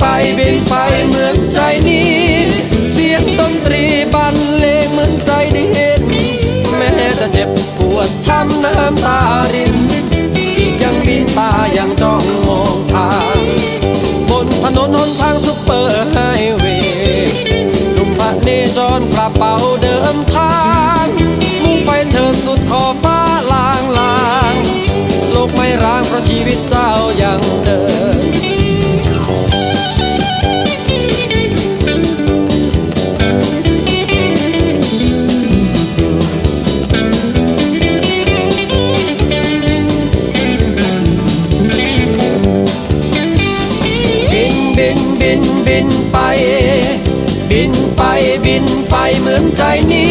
ไปบินไปเหมือนใจนี้ เสียงดนตรีบรรเลงเหมือนใจได้เห็นแม้จะเจ็บปวดช้ำน้ำตารินอีกยังมีตายังจ้องมองทางบนถนนหนทางซุปเปอร์ไฮเวย์หนุ่มพระเนจรกระเป๋าเดิมทาง มุ่งไปเธอสุดขอบฟ้าลางลางโลกไม่ร้างเพราะชีวิตเจ้ายัง บินบินบินบินไป บินไปบินไปเหมือนใจนี้